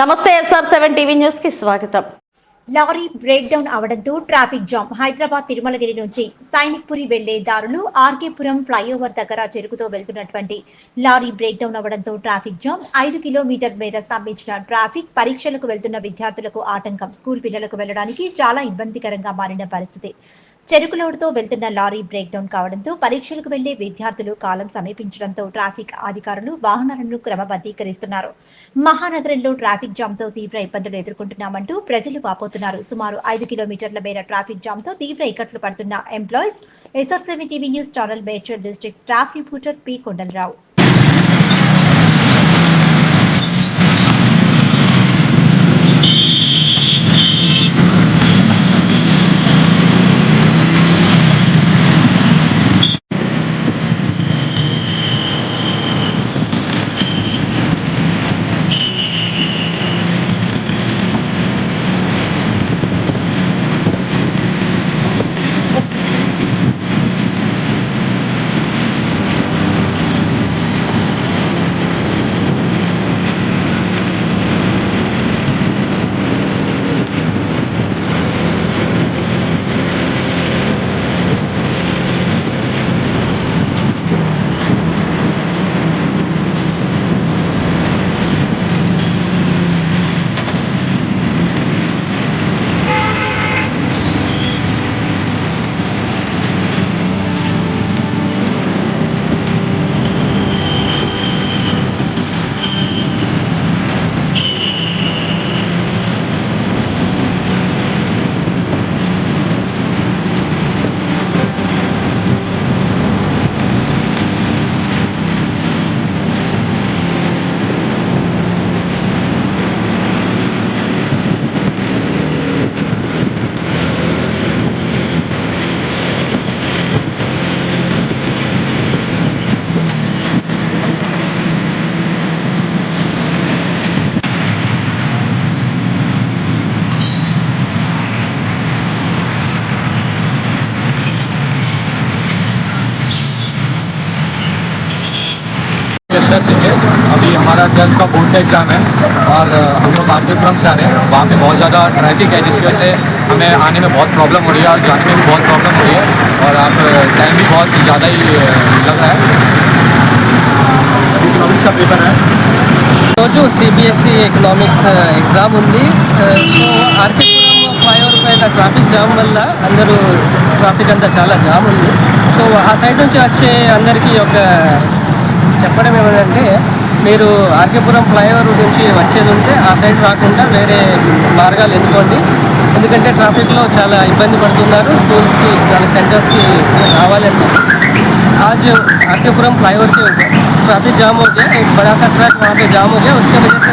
నమస్తే SR seven TV న్యూస్కి స్వాగతం. లారీ బ్రేక్ డౌన్ అవడంతో ట్రాఫిక్ జామ్. హైదరాబాద్ తిరుమలగిరి నుంచి సైనిక్పురి వెళ్ళే దారులు ఆర్కేపురం ఫ్లైఓవర్ దగ్గర చెరుకుతో వెళ్తున్నటువంటి లారీ బ్రేక్ డౌన్ అవడంతో ట్రాఫిక్ జామ్. ఐదు కిలోమీటర్ మేర స్తంభించిన ట్రాఫిక్ పరీక్షలకు వెళ్తున్న విద్యార్థులకు ఆటంకం స్కూల్ పిల్లలకు వెళ్ళడానికి చాలా ఇబ్బందికరంగా మారిన పరిస్థితి. చెరుకు లోడుతో వెళ్తున్న లారీ బ్రేక్ డౌన్ కావడంతో పరీక్షలకు వెళ్ళే విద్యార్థులు కాలం సమీపించడంతో ట్రాఫిక్ అధికారులు వాహనాలను క్రమబద్ధీకరిస్తున్నారు. మహానగరంలో ట్రాఫిక్ జామ్తో తీవ్ర ఇబ్బందులు ఎదుర్కొంటున్నామంటూ ప్రజలు వాపోతున్నారు. సుమారు ఐదు కిలోమీటర్ల మేర ట్రాఫిక్ జామ్తో తీవ్ర ఇక్కట్లు పడుతున్న employees. S R seven TV news channel Medchal district staff reporter P. Kondalarao. सदस्य थे अभी हमारा ट्वेल्थ का बोर्ड का एग्ज़ाम है और हम लोग आर्यपुरम से आ रहे हैं। वहाँ पे बहुत ज़्यादा ट्रैफ़िक है, जिसकी वजह से हमें आने में बहुत प्रॉब्लम हो रही है और जाने में भी बहुत प्रॉब्लम हो रही है। और आप टाइम भी बहुत ज़्यादा ही लग रहा है। इकोनॉमिक्स का पेपर है। तो जो C B S E RK Puram exam होती ట్రాఫిక్ జామ్ వల్ల అందరూ ట్రాఫిక్ అంతా अंदर జామ్ ఉంది सो आ సైడ్ నుంచి వచ్చే అందరికీ ఒక చెప్పడం ఏమంటే మీరు ఆర్కేపురం ఫ్లైఓవర్ నుంచి వచ్చేది ఉంటే ఆ సైడ్ రాకుండా వేరే మార్గాలు ఎన్నుకోండి ఎందుకంటే ట్రాఫిక్లో చాలా ఇబ్బంది పడుతున్నారు స్కూల్స్కి వాళ్ళ సెంటర్స్కి రావాలంటే आज आरकेपुरम फ्लाईओवर के ऊपर ट्रैफिक जाम हो गया एक बड़ा सा ट्रक वहाँ पे जाम हो गया उसके वजह से